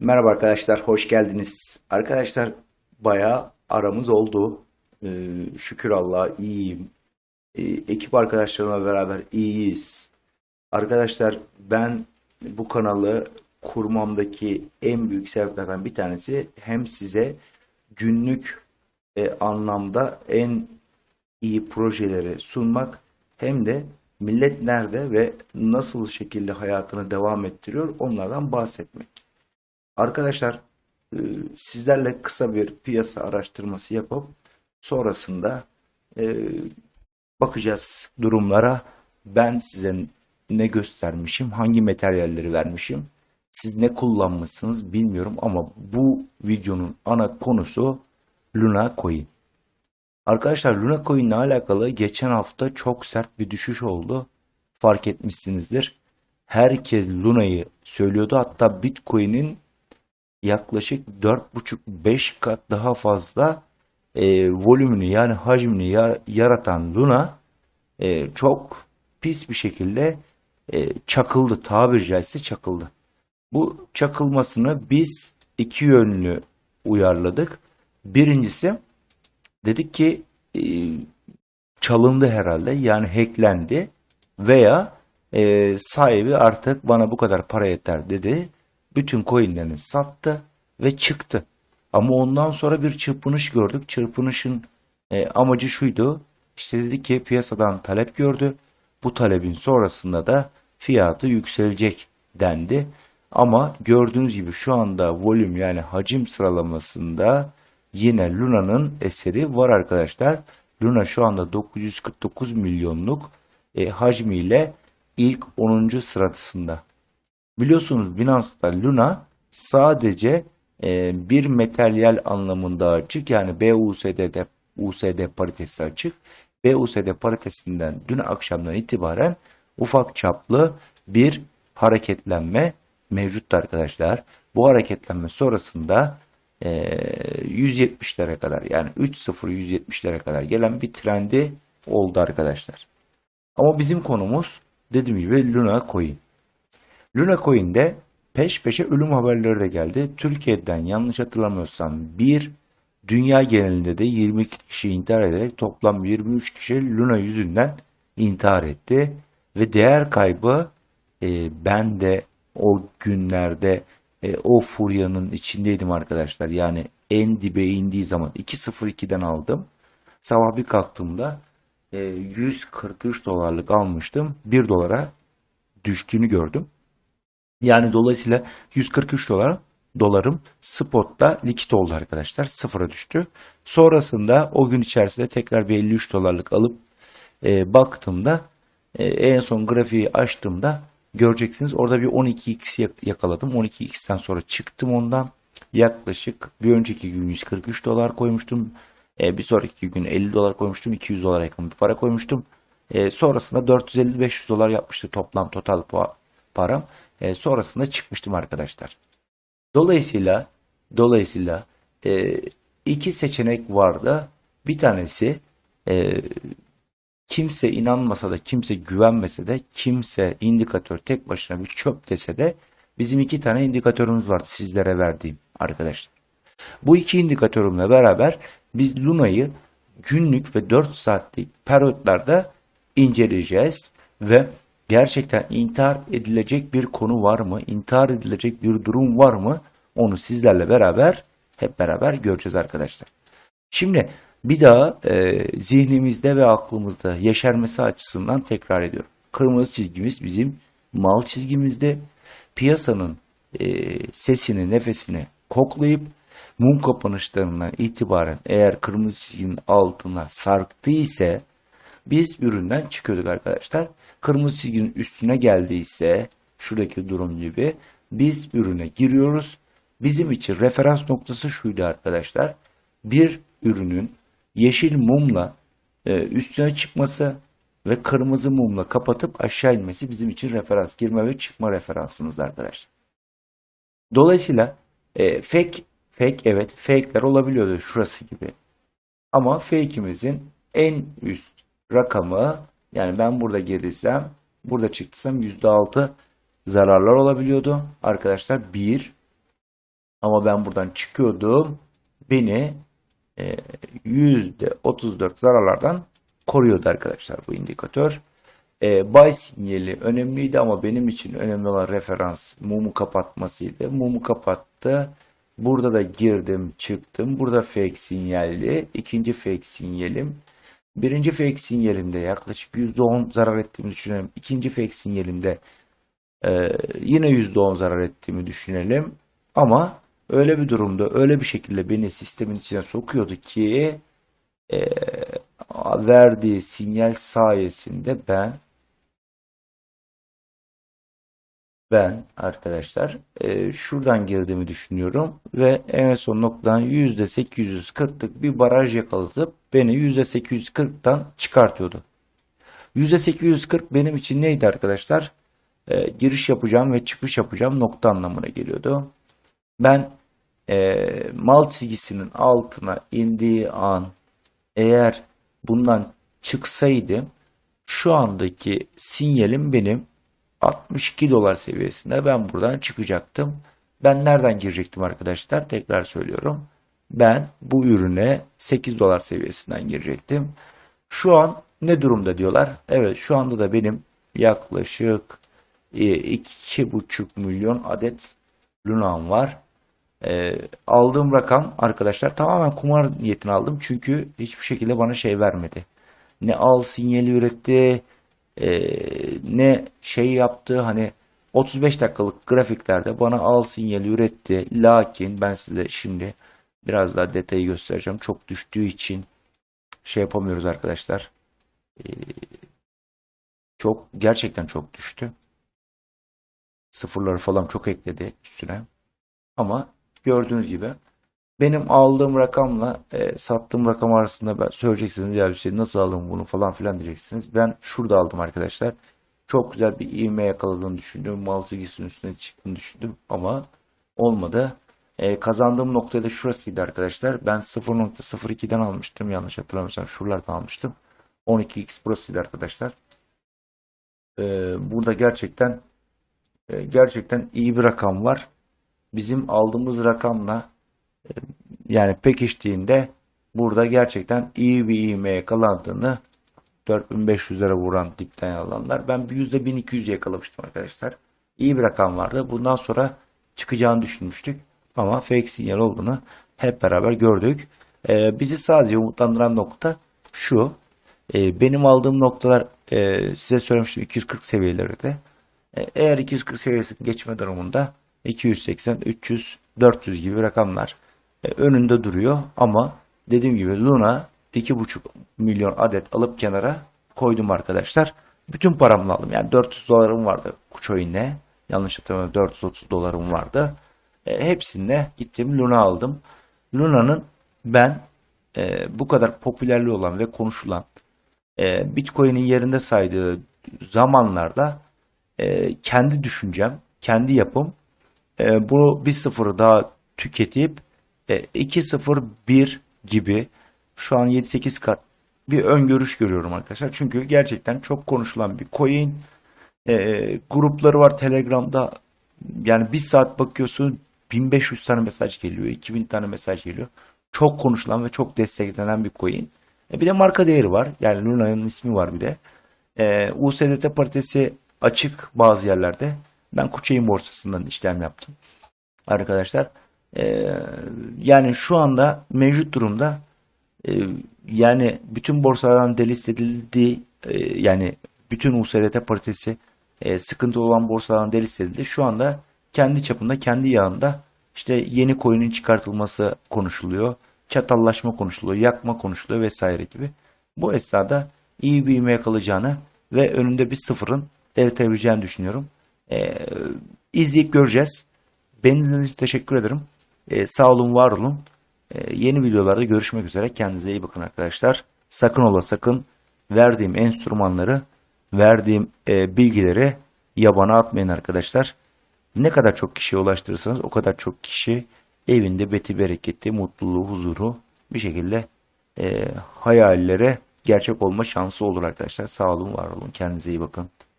Merhaba arkadaşlar, hoş geldiniz. Arkadaşlar bayağı aramız oldu. Ee, şükür Allah'a iyiyim. Ee, ekip arkadaşlarımla beraber iyiyiz. Arkadaşlar ben bu kanalı kurmamdaki en büyük sebeplerden bir tanesi hem size günlük e, anlamda en iyi projeleri sunmak hem de millet nerede ve nasıl şekilde hayatını devam ettiriyor onlardan bahsetmek. Arkadaşlar e, sizlerle kısa bir piyasa araştırması yapıp sonrasında e, bakacağız durumlara. Ben size ne göstermişim, hangi materyalleri vermişim, siz ne kullanmışsınız bilmiyorum ama bu videonun ana konusu Luna Coin. Arkadaşlar Luna Coin ile alakalı geçen hafta çok sert bir düşüş oldu. Fark etmişsinizdir. Herkes Luna'yı söylüyordu. Hatta Bitcoin'in yaklaşık 4,5-5 kat daha fazla e, volümünü yani hacmini ya- yaratan Luna e, çok pis bir şekilde e, çakıldı. Tabiri caizse çakıldı. Bu çakılmasını biz iki yönlü uyarladık. Birincisi dedik ki e, çalındı herhalde yani hacklendi veya e, sahibi artık bana bu kadar para yeter dedi. Bütün coinlerini sattı ve çıktı. Ama ondan sonra bir çırpınış gördük. Çırpınışın e, amacı şuydu. İşte dedi ki piyasadan talep gördü. Bu talebin sonrasında da fiyatı yükselecek dendi. Ama gördüğünüz gibi şu anda volüm yani hacim sıralamasında yine Luna'nın eseri var arkadaşlar. Luna şu anda 949 milyonluk e, hacmiyle ilk 10. sırasında. Biliyorsunuz Binance'da Luna sadece e, bir materyal anlamında açık. Yani BUSD'de USD paritesi açık. BUSD paritesinden dün akşamdan itibaren ufak çaplı bir hareketlenme mevcuttu arkadaşlar. Bu hareketlenme sonrasında e, 170'lere kadar yani 3.0 170'lere kadar gelen bir trendi oldu arkadaşlar. Ama bizim konumuz dediğim gibi Luna Coin. Luna Coin'de peş peşe ölüm haberleri de geldi. Türkiye'den yanlış hatırlamıyorsam bir dünya genelinde de 22 kişi intihar ederek toplam 23 kişi Luna yüzünden intihar etti. Ve değer kaybı e, ben de o günlerde e, o furyanın içindeydim arkadaşlar. Yani en dibe indiği zaman 2.02'den aldım. Sabah bir kalktığımda e, 143 dolarlık almıştım. 1 dolara düştüğünü gördüm. Yani dolayısıyla 143 dolar dolarım spotta likit oldu arkadaşlar. Sıfıra düştü. Sonrasında o gün içerisinde tekrar bir 53 dolarlık alıp e, baktığımda e, en son grafiği açtığımda göreceksiniz. Orada bir 12x yak- yakaladım. 12x'ten sonra çıktım ondan. Yaklaşık bir önceki gün 143 dolar koymuştum. E, bir sonraki gün 50 dolar koymuştum. 200 dolara yakın bir para koymuştum. E, sonrasında 450-500 dolar yapmıştı toplam total pa- param. E, sonrasında çıkmıştım arkadaşlar. Dolayısıyla dolayısıyla e, iki seçenek vardı. Bir tanesi e, kimse inanmasa da kimse güvenmese de kimse indikatör tek başına bir çöp dese de bizim iki tane indikatörümüz vardı sizlere verdiğim arkadaşlar. Bu iki indikatörümle beraber biz Luna'yı günlük ve 4 saatlik periyotlarda inceleyeceğiz ve gerçekten intihar edilecek bir konu var mı? İntihar edilecek bir durum var mı? Onu sizlerle beraber hep beraber göreceğiz arkadaşlar. Şimdi bir daha e, zihnimizde ve aklımızda yeşermesi açısından tekrar ediyorum. Kırmızı çizgimiz bizim mal çizgimizde piyasanın e, sesini, nefesini koklayıp mum kapanışlarından itibaren eğer kırmızı çizginin altına sarktı biz üründen çıkıyorduk arkadaşlar. Kırmızı çizginin üstüne geldiyse şuradaki durum gibi biz ürüne giriyoruz. Bizim için referans noktası şuydu arkadaşlar. Bir ürünün yeşil mumla e, üstüne çıkması ve kırmızı mumla kapatıp aşağı inmesi bizim için referans girme ve çıkma referansımız arkadaşlar. Dolayısıyla e, fake fake evet fake'ler olabiliyordu şurası gibi. Ama fake'imizin en üst rakamı yani ben burada girdiysem burada çıktıysam %6 zararlar olabiliyordu. Arkadaşlar 1 Ama ben buradan çıkıyordum. Beni e, %34 zararlardan koruyordu arkadaşlar bu indikatör. E, buy sinyali önemliydi ama benim için önemli olan referans mumu kapatmasıydı. Mumu kapattı. Burada da girdim çıktım. Burada fake sinyalli. İkinci fake sinyalim. Birinci fake sinyalimde yaklaşık %10 zarar ettiğimi düşünelim. İkinci fake sinyalimde e, yine %10 zarar ettiğimi düşünelim. Ama öyle bir durumda öyle bir şekilde beni sistemin içine sokuyordu ki e, verdiği sinyal sayesinde ben ben arkadaşlar e, şuradan girdiğimi düşünüyorum ve en son noktadan %840'lık bir baraj yakalatıp beni %840'tan çıkartıyordu. %840 benim için neydi arkadaşlar? E, giriş yapacağım ve çıkış yapacağım nokta anlamına geliyordu. Ben e, mal çizgisinin altına indiği an eğer bundan çıksaydım şu andaki sinyalim benim 62 dolar seviyesinde ben buradan çıkacaktım. Ben nereden girecektim arkadaşlar? Tekrar söylüyorum. Ben bu ürüne 8 dolar seviyesinden girecektim. Şu an ne durumda diyorlar? Evet şu anda da benim yaklaşık e, 2,5 milyon adet Luna'm var. E, aldığım rakam arkadaşlar tamamen kumar niyetine aldım. Çünkü hiçbir şekilde bana şey vermedi. Ne al sinyali üretti e, ne şey yaptı hani 35 dakikalık grafiklerde bana al sinyali üretti. Lakin ben size şimdi biraz daha detayı göstereceğim. Çok düştüğü için şey yapamıyoruz arkadaşlar. E, çok gerçekten çok düştü. Sıfırları falan çok ekledi üstüne. Ama gördüğünüz gibi benim aldığım rakamla e, sattığım rakam arasında ben söyleyeceksiniz ya şey nasıl aldım bunu falan filan diyeceksiniz. Ben şurada aldım arkadaşlar. Çok güzel bir ivme yakaladığını düşündüm. Mal çizgisinin üstüne çıktığını düşündüm ama olmadı. E, kazandığım nokta da şurasıydı arkadaşlar. Ben 0.02'den almıştım. Yanlış hatırlamıyorsam şuralardan almıştım. 12x burasıydı arkadaşlar. E, burada gerçekten e, gerçekten iyi bir rakam var. Bizim aldığımız rakamla yani pekiştiğinde burada gerçekten iyi bir ivme yakalandığını 4500'lere vuran dipten alanlar. Ben bir %1200 yakalamıştım arkadaşlar. İyi bir rakam vardı. Bundan sonra çıkacağını düşünmüştük. Ama fake sinyal olduğunu hep beraber gördük. Ee, bizi sadece umutlandıran nokta şu. Ee, benim aldığım noktalar e, size söylemiştim 240 seviyeleri de. Ee, eğer 240 seviyesini geçme durumunda 280, 300, 400 gibi rakamlar e, önünde duruyor ama dediğim gibi Luna 2,5 milyon adet alıp kenara koydum arkadaşlar. Bütün paramla aldım. Yani 400 dolarım vardı coin'e. Yanlış hatırlamıyorum 430 dolarım vardı. E, hepsine gittim Luna aldım. Luna'nın ben e, bu kadar popülerli olan ve konuşulan e, Bitcoin'in yerinde saydığı zamanlarda e, kendi düşüncem, kendi yapım e, bu bir sıfırı daha tüketip e, 2-0-1 gibi şu an 7-8 kat bir öngörüş görüyorum arkadaşlar. Çünkü gerçekten çok konuşulan bir coin. E, grupları var Telegram'da. Yani bir saat bakıyorsun 1500 tane mesaj geliyor. 2000 tane mesaj geliyor. Çok konuşulan ve çok desteklenen bir coin. E, bir de marka değeri var. Yani Luna'nın ismi var bir de. E, USDT paritesi açık bazı yerlerde. Ben Kuchain borsasından işlem yaptım. Arkadaşlar ee, yani şu anda mevcut durumda e, yani bütün borsalardan delist edildi e, yani bütün USDT paritesi e, sıkıntı olan borsalardan delist edildi. Şu anda kendi çapında kendi yağında işte yeni coin'in çıkartılması konuşuluyor. Çatallaşma konuşuluyor, yakma konuşuluyor vesaire gibi. Bu esnada iyi bir ivme kalacağını ve önünde bir sıfırın delirtebileceğini düşünüyorum. Ee, izleyip göreceğiz. Benim için teşekkür ederim. Ee, sağ olun, var olun. Ee, yeni videolarda görüşmek üzere. Kendinize iyi bakın arkadaşlar. Sakın ola sakın verdiğim enstrümanları, verdiğim e, bilgileri yabana atmayın arkadaşlar. Ne kadar çok kişiye ulaştırırsanız o kadar çok kişi evinde beti bereketi, mutluluğu, huzuru bir şekilde e, hayallere gerçek olma şansı olur arkadaşlar. Sağ olun, var olun. Kendinize iyi bakın.